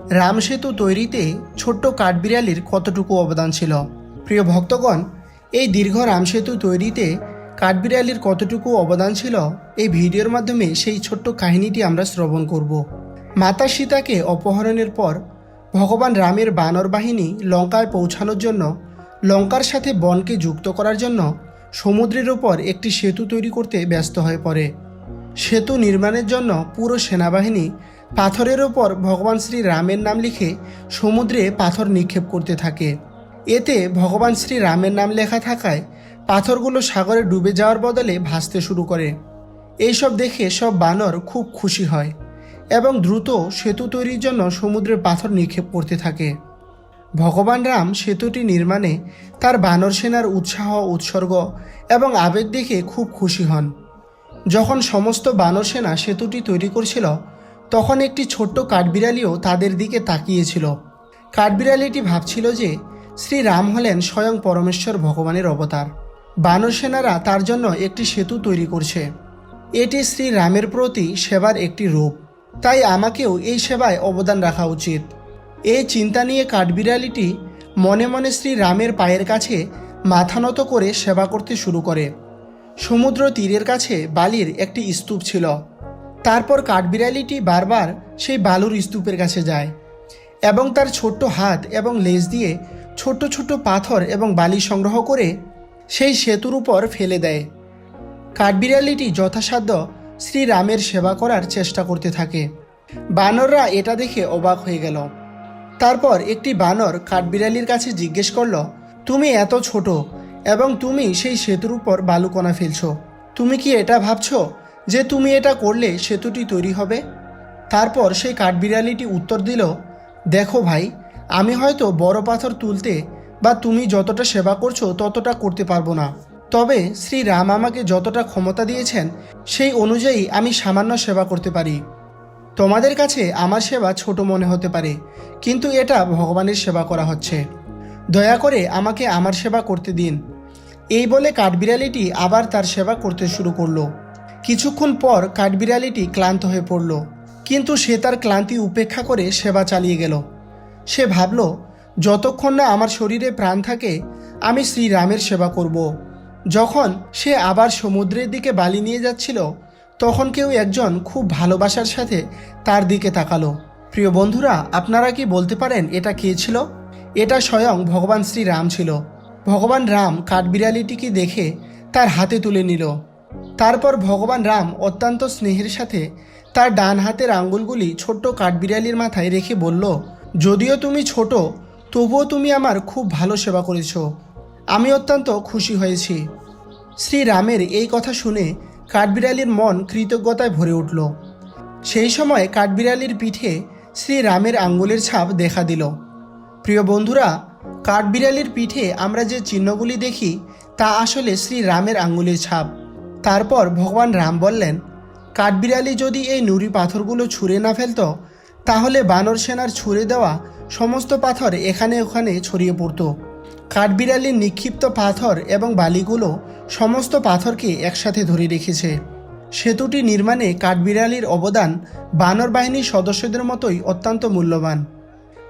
রাম সেতু তৈরিতে ছোট্ট কাঠবিড়ালির কতটুকু অবদান ছিল? প্রিয় ভক্তগণ, এই দীর্ঘ রাম সেতু তৈরিতে কাঠবিড়ালির কতটুকু অবদান ছিল, এই ভিডিওর মাধ্যমে সেই ছোট্ট কাহিনীটি আমরা শ্রবণ করব। মাতা সীতাকে অপহরণের পর ভগবান রামের বানর বাহিনী লঙ্কায় পৌঁছানোর জন্য, লঙ্কার সাথে বনকে যুক্ত করার জন্য সমুদ্রের ওপর একটি সেতু তৈরি করতে ব্যস্ত হয়ে পড়ে। সেতু নির্মাণের জন্য পুরো সেনাবাহিনী পাথরের ওপর ভগবান শ্রী রামের নাম লিখে সমুদ্রে পাথর নিক্ষেপ করতে থাকে। এতে ভগবান শ্রী রামের নাম লেখা থাকায় পাথরগুলো সাগরে ডুবে যাওয়ার বদলে ভাসতে শুরু করে। এইসব দেখে সব বানর খুব খুশি হয় এবং দ্রুত সেতু তৈরির জন্য সমুদ্রের পাথর নিক্ষেপ করতে থাকে। ভগবান রাম সেতুটি নির্মাণে তার বানর সেনার উৎসাহ, উৎসর্গ এবং আবেগ দেখে খুব খুশি হন। যখন সমস্ত বানর সেনা সেতুটি তৈরি করছিল, তখন একটি ছোট্ট কাঠবিড়ালিও তাদের দিকে তাকিয়েছিল। কাঠবিড়ালিটি ভাবছিল যে, শ্রী রাম হলেন স্বয়ং পরমেশ্বর ভগবানের অবতার। বানর সেনারা তার জন্য একটি সেতু তৈরি করছে। এটি শ্রী রামের প্রতি সেবার একটি রূপ। তাই আমাকেও এই সেবায় অবদান রাখা উচিত। এই চিন্তা নিয়ে কাঠবিড়ালিটি মনে মনে শ্রী রামের পায়ের কাছে মাথা নত করে সেবা করতে শুরু করে। সমুদ্র তীরের কাছে বালির একটি স্তূপ ছিল। তারপর কাঠবিড়ালিটি বারবার সেই বালুর স্তূপের কাছে যায় এবং তার ছোট্ট হাত এবং লেজ দিয়ে ছোট্ট ছোট্ট পাথর এবং বালি সংগ্রহ করে সেই সেতুর উপর ফেলে দেয়। কাঠবিড়ালিটি যথাসাধ্য শ্রীরামের সেবা করার চেষ্টা করতে থাকে। বানররা এটা দেখে অবাক হয়ে গেল। তারপর একটি বানর কাঠবিড়ালির কাছে জিজ্ঞেস করল, তুমি এত ছোট এবং তুমি সেই সেতুর উপর বালুকণা ফেলছো। তুমি কি এটা ভাবছ যে তুমি এটা করলে সেতুটি তৈরি হবে? তারপর সেই কাঠবিড়ালিটি উত্তর দিল, দেখো ভাই, আমি হয়তো বড় পাথর তুলতে বা তুমি যতটা সেবা করছ ততটা করতে পারব না। তবে শ্রী রাম আমাকে যতটা ক্ষমতা দিয়েছেন, সেই অনুযায়ী আমি সামান্য সেবা করতে পারি। তোমাদের কাছে আমার সেবা ছোট মনে হতে পারে, কিন্তু এটা ভগবানের সেবা করা হচ্ছে। দয়া করে আমাকে আমার সেবা করতে দিন। এই বলে কাঠবিড়ালিটি আবার তার সেবা করতে শুরু করল। কিছুক্ষণ পর কাঠবিড়ালিটি ক্লান্ত হয়ে পড়ল, কিন্তু সে তার ক্লান্তি উপেক্ষা করে সেবা চালিয়ে গেল। সে ভাবল, যতক্ষণ না আমার শরীরে প্রাণ থাকে, আমি শ্রীরামের সেবা করব। যখন সে আবার সমুদ্রের দিকে বালি নিয়ে যাচ্ছিল, তখন কেউ একজন খুব ভালোবাসার সাথে তার দিকে তাকালো। প্রিয় বন্ধুরা, আপনারা কি বলতে পারেন এটা কে ছিল? এটা স্বয়ং ভগবান শ্রীরাম ছিল। ভগবান রাম কাঠবিড়ালিটিকে দেখে তার হাতে তুলে নিল। তারপর ভগবান রাম অত্যন্ত স্নেহের সাথে তার ডান হাতের আঙ্গুলগুলি ছোট্ট কাঠবিড়ালির মাথায় রেখে বলল, যদিও তুমি ছোট, তবুও তুমি আমার খুব ভালো সেবা করেছ। আমি অত্যন্ত খুশি হয়েছি। শ্রী রামের এই কথা শুনে কাঠবিড়ালির মন কৃতজ্ঞতায় ভরে উঠল। সেই সময় কাঠবিড়ালির পিঠে শ্রী রামের আঙ্গুলের ছাপ দেখা দিল। প্রিয় বন্ধুরা কাঠবিড়ালির পিঠে আমরা যে চিহ্নগুলি দেখি, তা আসলে শ্রী রামের আঙ্গুলের ছাপ। তারপর ভগবান রাম বললেন, কাঠবিড়ালি যদি এই নুড়ি পাথরগুলো ছুঁড়ে না ফেলতো, তাহলে বানর সেনার ছুঁড়ে দেওয়া সমস্ত পাথর এখানে ওখানে ছড়িয়ে পড়তো। কাঠবিড়ালির নিক্ষিপ্ত পাথর এবং বালিগুলো সমস্ত পাথরকে একসাথে ধরে রেখেছে। সেতুটি নির্মাণে কাঠবিড়ালির অবদান বানর বাহিনীর সদস্যদের মতোই অত্যন্ত মূল্যবান।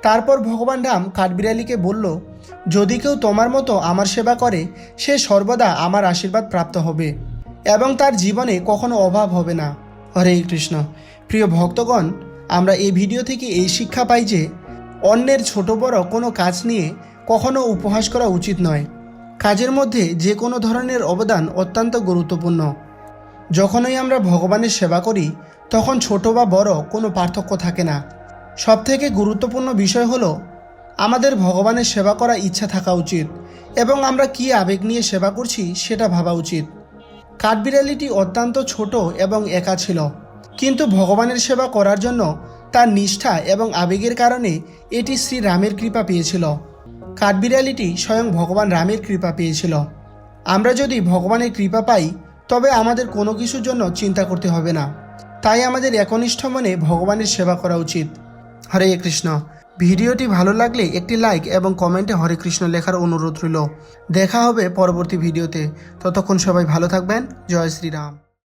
তারপর ভগবান রাম কাঠবিড়ালিকে বলল, যদি কেউ তোমার মতো আমার সেবা করে, সে সর্বদা আমার আশীর্বাদ প্রাপ্ত হবে এবং তার জীবনে কখনো অভাব হবে না। হরে কৃষ্ণ। প্রিয় ভক্তগণ, আমরা এই ভিডিও থেকে এই শিক্ষা পাই যে, অন্যের ছোট বড় কোনো কাজ নিয়ে কখনো উপহাস করা উচিত নয়। কাজের মধ্যে যে কোনো ধরনের অবদান অত্যন্ত গুরুত্বপূর্ণ। যখনই আমরা ভগবানের সেবা করি, তখন ছোট বা বড় কোনো পার্থক্য থাকে না। সবথেকে গুরুত্বপূর্ণ বিষয় হলো, আমাদের ভগবানের সেবা করা ইচ্ছা থাকা উচিত এবং আমরা কি আবেগ নিয়ে সেবা করছি সেটা ভাবা উচিত। কাঠবিড়ালিটি অত্যন্ত ছোট এবং একা ছিল, কিন্তু ভগবানের সেবা করার জন্য তার নিষ্ঠা এবং আবেগের কারণে এটি শ্রী রামের কৃপা পেয়েছিল। কাঠবিড়ালিটি স্বয়ং ভগবান রামের কৃপা পেয়েছিল। আমরা যদি ভগবানের কৃপা পাই, তবে আমাদের কোনো কিছুর জন্য চিন্তা করতে হবে না। তাই আমাদের একনিষ্ঠ মনে ভগবানের সেবা করা উচিত। হরে কৃষ্ণ। ভিডিওটি ভালো লাগলে একটি লাইক এবং কমেন্টে হরে কৃষ্ণ লেখার অনুরোধ রইল। দেখা হবে পরবর্তী ভিডিওতে। ততক্ষণ সবাই ভালো থাকবেন। জয় শ্রীরাম।